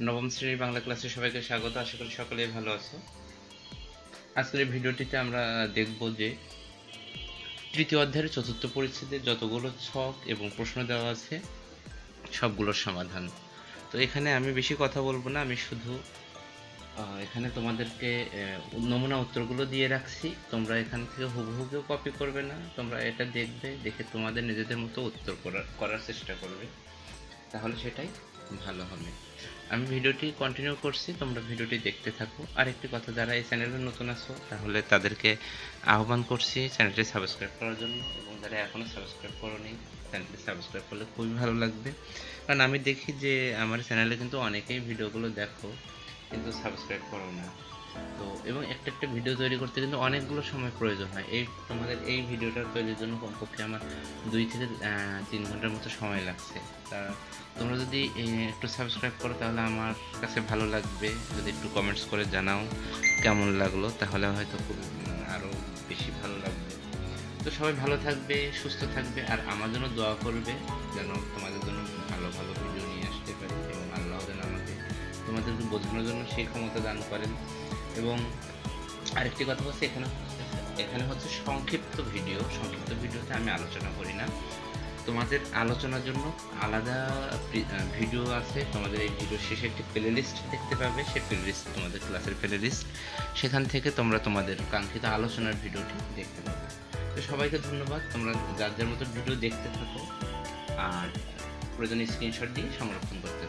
নবম শ্রেণির বাংলা ক্লাসে সবাইকে স্বাগত। আশা করি সকলেই ভালো আছো। আজকের ভিডিওটিতে আমরা দেখব যে তৃতীয় অধ্যায়ের চতুর্থ পরিচ্ছেদে যতগুলো ছক এবং প্রশ্ন দেওয়া আছে, সবগুলোর সমাধান। তো এখানে আমি বেশি কথা বলব না, আমি শুধু এখানে তোমাদেরকে নমুনা উত্তরগুলো দিয়ে রাখছি। তোমরা এখান থেকে হুবহু কেউ কপি করবে না, তোমরা এটা দেখবে, দেখে তোমাদের নিজেদের মতো উত্তর করার করার চেষ্টা করবে। তাহলে সেটাই ভালো হবে। আমি ভিডিওটি কন্টিনিউ করছি, তোমরা ভিডিওটি দেখতে থাকো। আর একটি কথা, যারা এই চ্যানেলে নতুন আছো, তাহলে তাদেরকে আহ্বান করছি চ্যানেলটি সাবস্ক্রাইব করার জন্য। এবং যারা এখনও সাবস্ক্রাইব করোনি চ্যানেলটি সাবস্ক্রাইব করলে খুবই ভালো লাগবে। কারণ আমি দেখি যে, আমার চ্যানেলে কিন্তু অনেকেই ভিডিওগুলো দেখো, কিন্তু সাবস্ক্রাইব করো না। তো, এবং একটা একটা ভিডিও তৈরি করতে কিন্তু অনেকগুলো সময় প্রয়োজন হয়। এই তোমাদের এই ভিডিওটা তৈরির জন্য কমপক্ষে আমার দুই থেকে তিন ঘণ্টার মতো সময় লাগছে। তা, তোমরা যদি একটু সাবস্ক্রাইব করো তাহলে আমার কাছে ভালো লাগবে। যদি একটু কমেন্টস করে জানাও কেমন লাগল, তাহলে হয়তো খুব আরও বেশি ভালো লাগবে। তো সবাই ভালো থাকবে, সুস্থ থাকবে, আর আমার জন্য দোয়া করবে যেন তোমাদের জন্য ভালো ভালো ভিডিও নিয়ে আসতে পারি এবং আল্লাহ যেন আমাকে তোমাদেরকে বোঝানোর জন্য সেই ক্ষমতা দান করেন। এবং আরেকটি কথা হচ্ছে এখানে এখানে হচ্ছে সংক্ষিপ্ত ভিডিও। সংক্ষিপ্ত ভিডিওতে আমি আলোচনা করি না। তোমাদের আলোচনার জন্য আলাদা ভিডিও আছে। তোমাদের এই ভিডিও শেষে একটি প্লে লিস্ট দেখতে পাবে। সেই প্লে লিস্ট তোমাদের ক্লাসের প্লে লিস্ট সেখান থেকে তোমরা তোমাদের কাঙ্ক্ষিত আলোচনার ভিডিওটি দেখতে পাবে। তো সবাইকে ধন্যবাদ। তোমরা যার যার মতো ভিডিও দেখতে থাকো। আর প্রয়োজনীয় স্ক্রিনশট দিয়ে সংরক্ষণ করতে